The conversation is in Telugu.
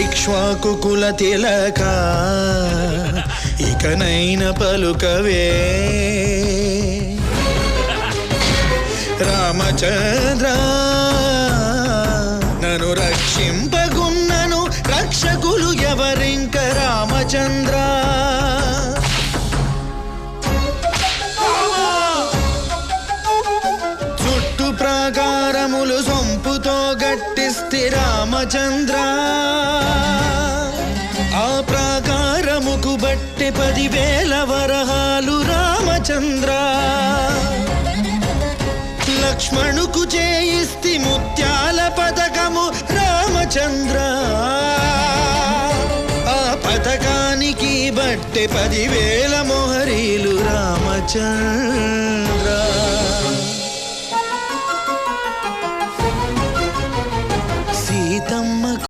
ఇక్ష్వాకుకుల తిలక ఇకనైన పలుకవే. రామచంద్ర నన్ను రక్షింపగున్నను రక్షకులు ఎవరింక రామచంద్ర? చుట్టు ప్రాకారములు సొంపుతో గట్టిస్తి రామచంద్ర. ఆ ప్రాకారముకు బట్టె పదివేల వరహాలు రామచంద్ర. లక్ష్మణుకు చేయిస్తి ముత్యాల పథకము రామచంద్ర. ఆ పథకానికి బట్టె పదివేల మొహరీలు రామచంద్ర. సీతమ్మ